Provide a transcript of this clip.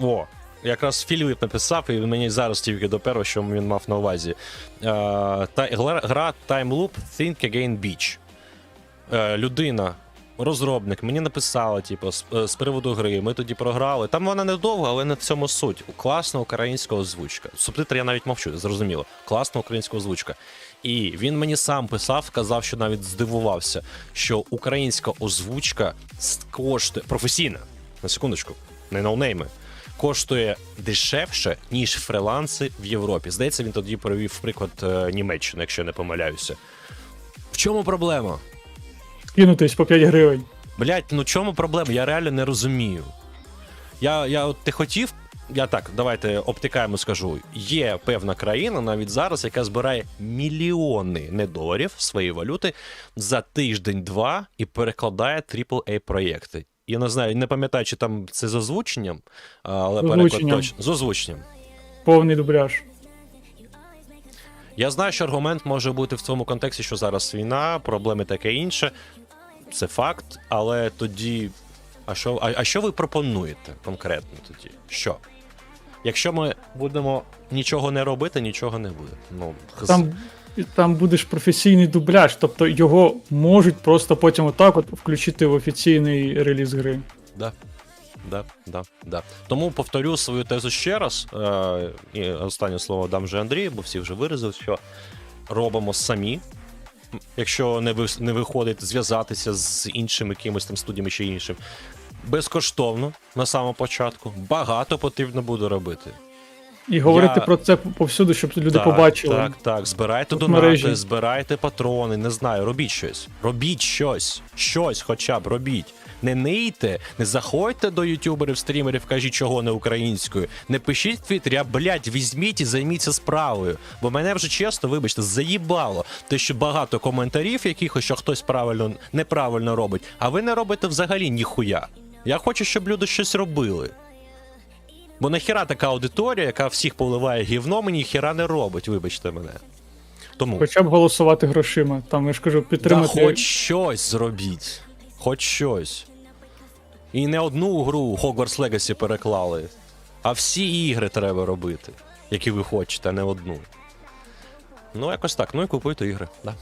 О, якраз Філіп написав, і мені зараз тільки доперло, що він мав на увазі. Е, та, гра, гра Time Loop Think Again Beach. Е, людина, розробник, мені написала, типу, з, е, з приводу гри. Ми тоді програли. Там вона недовга, але не в цьому суть. Класна українська озвучка. Субтитри я навіть мовчу, зрозуміло. Класна українська озвучка. І він мені сам писав, казав, що навіть здивувався, що українська озвучка коштує професійна, на секундочку, не ноунейми, коштує дешевше, ніж фриланси в Європі. Здається, він тоді провів приклад е, Німеччини, якщо я не помиляюся. В чому проблема? Кинутись по 5 гривень. Блять, ну чому проблема? Я реально не розумію. Я, я от ти хотів. Я так, давайте обтикаємо, скажу. Є певна країна навіть зараз, яка збирає мільйони не доларів своєї валюти за тиждень-два і перекладає aaa проєкти. Я не знаю, не пам'ятаю, чи там це з озвученням, але переклад точно. З озвученням. Повний дубляж. Я знаю, що аргумент може бути в цьому контексті, що зараз війна, проблеми таке інше. Це факт, але тоді. А що, а, а що ви пропонуєте конкретно тоді? Що? Якщо ми будемо нічого не робити, нічого не буде. Ну, хз. Там, там будеш професійний дубляж, тобто його можуть просто потім отак от включити в офіційний реліз гри. Да. Да, да, да. Тому повторю свою тезу ще раз. Е, і останнє слово дам вже Андрію, бо всі вже виразили, що робимо самі. Якщо не, ви, не виходить зв'язатися з іншими якимось там студіями чи іншим. Безкоштовно на самому початку. Багато потрібно буде робити. І говорити Я- про це повсюду, щоб люди так, побачили. Так, так. Збирайте донати, мережі. збирайте патрони, не знаю, робіть щось. Робіть щось. Щось хоча б робіть. Не нийте, не заходьте до ютуберів, стрімерів, кажіть, чого не українською. Не пишіть в твіттері, а блядь, візьміть і займіться справою. Бо мене вже чесно, вибачте, заїбало. Те, що багато коментарів, якихось, що хтось правильно неправильно робить, а ви не робите взагалі ніхуя. Я хочу, щоб люди щось робили. Бо нахіра така аудиторія, яка всіх поливає гівном і ніхіра не робить, вибачте мене. Тому Хоча б голосувати грошима. Там я ж кажу, да, підтримати. хоч щось зробіть. Хоч щось. І не одну гру Hogwarts Legacy переклали, а всі ігри треба робити, які ви хочете, а не одну. Ну, якось так. Ну і купуйте ігри, да.